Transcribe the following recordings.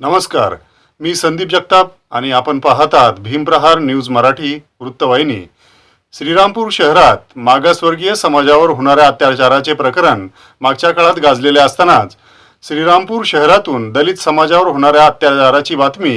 नमस्कार. मी संदीप जगताप आणि आपण पाहतात भीमप्रहार न्यूज मराठी वृत्तवाहिनी. श्रीरामपूर शहरात मागासवर्गीय समाजावर होणाऱ्या अत्याचाराचे प्रकरण मागच्या काळात गाजलेले असतानाच श्रीरामपूर शहरातून दलित समाजावर होणाऱ्या अत्याचाराची बातमी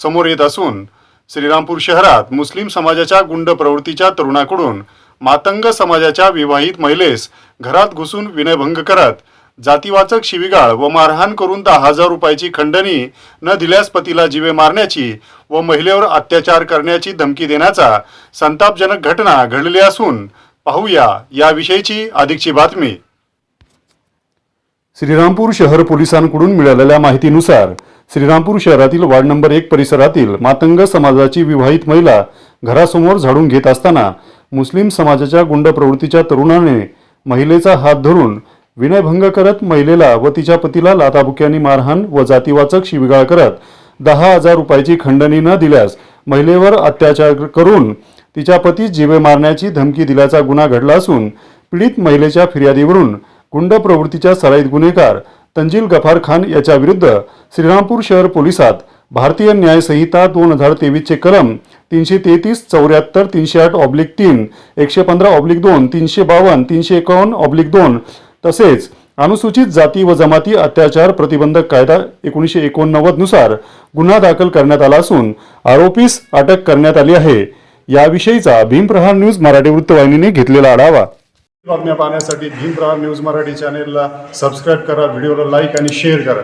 समोर येत असून श्रीरामपूर शहरात मुस्लिम समाजाच्या गुंड प्रवृत्तीच्या तरुणाकडून मातंग समाजाच्या विवाहित महिलेस घरात घुसून विनयभंग करत जातीवाचक शिवीगाळ व मारहाण करून दहा हजार रुपयाची खंडणी न दिल्यास पतीला जीवे मारण्याची व महिलेवर अत्याचार करण्याची धमकी देण्याचा संतापजनक घटना घडली असून पाहूया याविषयीची अधिकची बातमी. श्रीरामपूर शहर पोलिसांकडून मिळालेल्या माहितीनुसार श्रीरामपूर शहरातील वार्ड नंबर एक परिसरातील मातंग समाजाची विवाहित महिला घरासमोर झाडून घेत असताना मुस्लिम समाजाच्या गुंड प्रवृत्तीच्या तरुणाने महिलेचा हात धरून विनयभंग करत महिलेला व तिच्या पतीला लाताबुक्यांनी मारहाण व जातीवाचक शिविगाळ करत दहा हजार रुपयाची खंडणी न दिल्यास महिलेवर अत्याचार करून तिच्या पतीस जीवे मारण्याची धमकी दिल्याचा गुन्हा घडला असून पीडित महिलेच्या फिर्यादीवरून गुंड प्रवृत्तीच्या सराईत गुन्हेगार तंजील गफार खान याच्या विरुद्ध श्रीरामपूर शहर पोलिसात भारतीय न्याय संहिता दोन हजार तेवीसचे कलम तीनशे तेहतीस चौऱ्याहत्तर तीनशे आठ ऑब्लिक तीन एकशे पंधरा ऑब्लिक दोन तीनशे बावन्न तीनशे एकावन्न ऑब्लिक दोन तसेच अनुसूचित जाती व जमाती अत्याचार प्रतिबंधक कायदा एकोणीसशे एकोणनव्वदनुसार गुन्हा दाखल करण्यात आला असून आरोपीस अटक करण्यात आली आहे. याविषयीचा भीमप्रहार न्यूज मराठी वृत्तवाहिनीने घेतलेला आढावा. बातम्या पाहण्यासाठी भीमप्रहार न्यूज मराठी चॅनेलला सबस्क्राईब करा व्हिडिओला लाईक आणि शेअर करा.